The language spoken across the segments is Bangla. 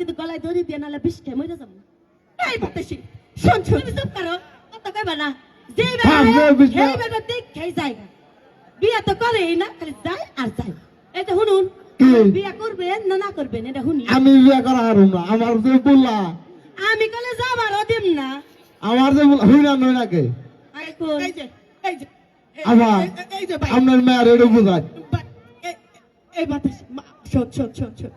কিন্তু গলায় দড়ি দিয়ে নাহলে বিষ খেয়ে মরে যাব। এই বাতাসি শোন শোন। তুমি চুপ করো কত কইবা না। যে হ্যাঁ, বেটা যে বিষ এই বেটা দেখ খেয়ে যায় বিয়া তো করেই না খালি যায় আর যায়। এই যে শুনুন বিয়া করবেন না না করবেন এটা শুনি। আমি বিয়ে করা হারুম না আমার যে বললা। আমি কলে যাবার দিম না। আমার যে বললা হই না নই নাকে আরে এই যে এই যে আবার? এই- এই- এই যে ভাই। আপনার মেয়ের এটা বুঝায়। এই- বাতাসি শোন শোন শোন শোন।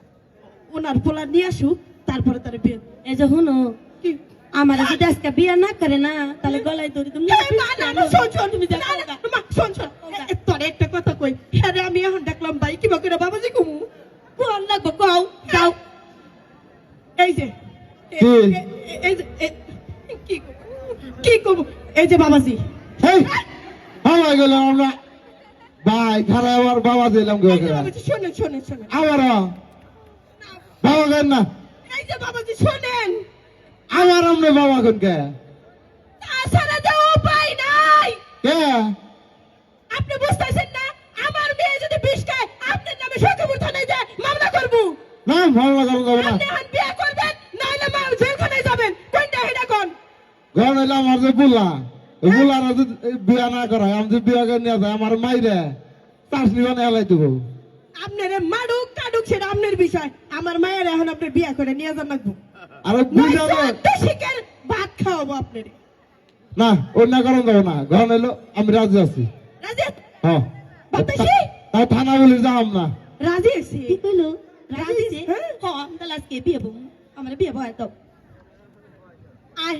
ওনার পোলা নিয়ে আসুক তারপরে তার বিয়ে। এই যে শুনো কি আমার যদি আজকে বিয়া না করে না তাহলে গলায় দড়ি তুমি এই মা, না, না, শোন, শোন, তুমি যা না, না, মা, শোন, শোন। এ- এ, তোরে একটা কথা কই হ্যাঁ আমি এখন দেখলাম ভাই কিবা করে বাবাজি কুমু। কোন লাগবো কও যাও এই যে কি? এ- এ- এই যে কি কি করব এই যে বাবাজি। হেই হাওয়া গেল আমরা ভাই খারাপ আমার বাবা দিলাম গো শোনেন শোনেন শোনেন আমার বাবা কেন না। এই যে বাবাজি শোনেন। আমার আমনে বাবা কোন কে? তাছাড়া যে উপায় নাই। কে? আপনি বুঝতেছেন না আমার মেয়ে যদি বিষ খায় আপনার নামে সখীপুর থানায় যায় মামলা করব। না লাগাল না? আপনি বিয়ে করবেন নাহলে মা জেলখানায় যাবেন। কোনটা হেডা কোন? হইলে আমার যে বুলা বুলার যদি বিয়া না করা আমি যদি বিয়া করে নিয়ে যায় আমার মাইরে চাষনি বানিয়ে হেলাই দেবো। আপনার মাডুক কাডুক সেটা আপনার বিষয়। আমার মায়ের এখন আপনার বিয়ে করে নিয়ে যান লাগবো। আর শিখের ভাত খাওয়াবো আপনার। না অন্য কারণ যাব না। ঘর হইল আমি রাজি আছি। রাজি হ্যাঁ। বাতাসি? তাই থানা বলি যাম না। রাজি আছি। কি কইলো? রাজি যে হ্যাঁ? হ তাহলে আজকে বিয়ে বউ। আমার বিয়ে বয় তো আয়